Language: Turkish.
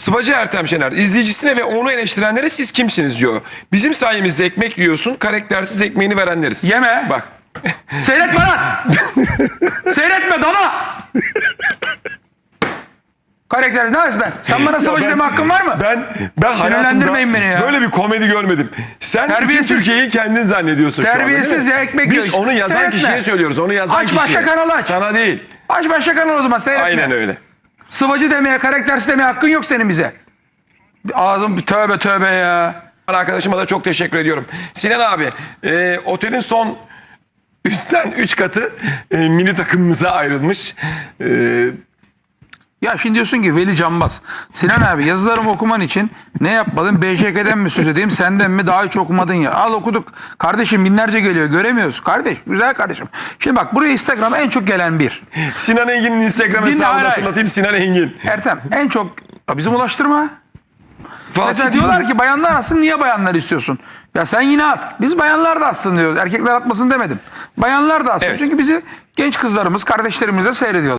Sıvacı Ertem Şener izleyicisine ve onu eleştirenlere siz kimsiniz diyor. Bizim sayemizde ekmek yiyorsun karaktersiz ekmeğini verenleriz. Yeme. Bak Seyretme lan. Seyretme dana. Karakter ne ben? Sen bana savaş ben- deme hakkın var mı? ben ben Sinirlendirmeyin hayatımda beni ya. böyle bir komedi görmedim. Sen bütün Terbiyesiz. Türkiye'yi kendin zannediyorsun şu anda değil Terbiyesiz mi? ya, ekmek Biz işte. onu yazan Seyretme. kişiye söylüyoruz. Onu yazan Aç kişiye. başka kanal aç. Sana değil. Aç başka kanal o zaman seyretme. Aynen öyle. Sıvacı demeye, karaktersiz demeye hakkın yok senin bize. Ağzım tövbe tövbe ya. Arkadaşıma da çok teşekkür ediyorum. Sinan abi, e, otelin son üstten 3 katı e, mini takımımıza ayrılmış. E, Ya şimdi diyorsun ki Veli Canbaz. Sinan abi yazılarımı okuman için ne yapmalım? BJK'den mi söz edeyim senden mi daha hiç okumadın ya. Al okuduk. Kardeşim binlerce geliyor göremiyoruz. Kardeş güzel kardeşim. Şimdi bak buraya Instagram'a en çok gelen bir. Sinan Engin'in Instagram Dinle, hesabını hayır, hayır. hatırlatayım. Sinan Engin. Ertem en çok Ya bizim ulaştırma. Fatih Mesela diyorlar ki bayanlar atsın niye bayanlar istiyorsun? Ya sen yine at. Biz bayanlar da atsın diyoruz. Erkekler atmasın demedim. Bayanlar da atsın. Evet. Çünkü bizi genç kızlarımız, kardeşlerimiz de seyrediyor.